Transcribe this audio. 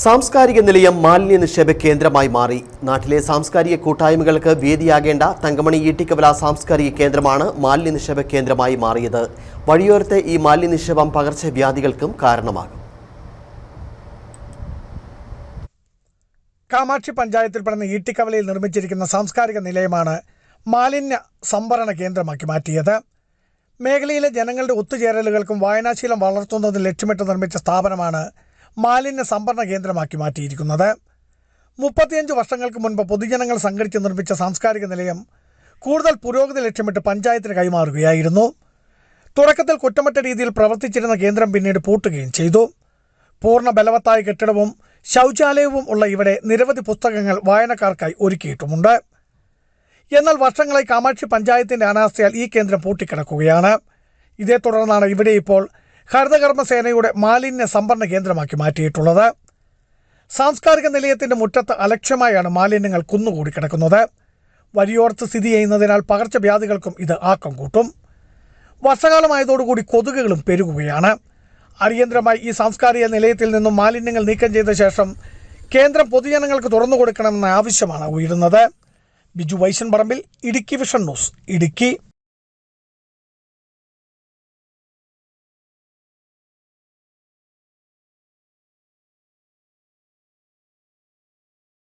സാംസ്കാരിക നിലയം മാലിന്യ നിക്ഷേപ കേന്ദ്രമായി മാറി. നാട്ടിലെ സാംസ്കാരിക കൂട്ടായ്മകൾക്ക് വേദിയാകേണ്ട തങ്കമണി ഈട്ടിക്കവല സാംസ്കാരിക കേന്ദ്രമാണ് മാലിന്യ നിക്ഷേപ കേന്ദ്രമായി മാറിയത്. വഴിയോരത്തെ ഈ മാലിന്യ നിക്ഷേപം പകർച്ചവ്യാധികൾക്കും കാരണമാകും. കാമാക്ഷി പഞ്ചായത്തിൽപ്പെടുന്ന ഈട്ടിക്കവലയിൽ നിർമ്മിച്ചിരിക്കുന്ന സാംസ്കാരിക നിലയമാണ് മാലിന്യ സംഭരണ കേന്ദ്രമാക്കി മാറ്റിയത്. മേഖലയിലെ ജനങ്ങളുടെ ഒത്തുചേരലുകൾക്കും വായനാശീലം വളർത്തുന്നതിന് ലക്ഷ്യമിട്ട് നിർമ്മിച്ച സ്ഥാപനമാണ് മാലിന്യ സംഭരണ കേന്ദ്രമാക്കി മാറ്റിയിരിക്കുന്നത്. മുപ്പത്തിയഞ്ച് വർഷങ്ങൾക്ക് മുൻപ് പൊതുജനങ്ങൾ സംഘടിച്ച് നിർമ്മിച്ച സാംസ്കാരിക നിലയം കൂടുതൽ പുരോഗതി ലക്ഷ്യമിട്ട് പഞ്ചായത്തിന് കൈമാറുകയായിരുന്നു. തുടക്കത്തിൽ കുറ്റമറ്റ രീതിയിൽ പ്രവർത്തിച്ചിരുന്ന കേന്ദ്രം പിന്നീട് പൂട്ടുകയും ചെയ്തു. പൂർണ ബലവത്തായ കെട്ടിടവും ശൗചാലയവും ഉള്ള ഇവിടെ നിരവധി പുസ്തകങ്ങൾ വായനക്കാർക്കായി ഒരുക്കിയിട്ടുമുണ്ട്. എന്നാൽ വർഷങ്ങളായി കാമാക്ഷി പഞ്ചായത്തിന്റെ അനാസ്ഥയാൽ ഈ കേന്ദ്രം പൂട്ടിക്കിടക്കുകയാണ്. ഇതേ തുടർന്നാണ് ഇവിടെ ഇപ്പോൾ ഹരിതകർമ്മസേനയുടെ മാലിന്യ സംഭരണ കേന്ദ്രമാക്കി മാറ്റിയിട്ടുള്ളത്. സാംസ്കാരിക നിലയത്തിന്റെ മുറ്റത്ത് അലക്ഷ്യമായാണ് മാലിന്യങ്ങൾ കുന്നുകൂടി കിടക്കുന്നത്. വരിയോർത്ത് സ്ഥിതി ചെയ്യുന്നതിനാൽ പകർച്ചവ്യാധികൾക്കും ഇത് ആക്കം കൂട്ടും. വർഷകാലമായതോടുകൂടി കൊതുകുകളും പെരുകുകയാണ്. അടിയന്തരമായി ഈ സാംസ്കാരിക നിലയത്തിൽ നിന്നും മാലിന്യങ്ങൾ നീക്കം ചെയ്ത ശേഷം കേന്ദ്രം പൊതുജനങ്ങൾക്ക് തുറന്നു കൊടുക്കണമെന്ന ആവശ്യമാണ് ഉയരുന്നത്. Biju Vaishan Parambil Idukki vision news Idukki.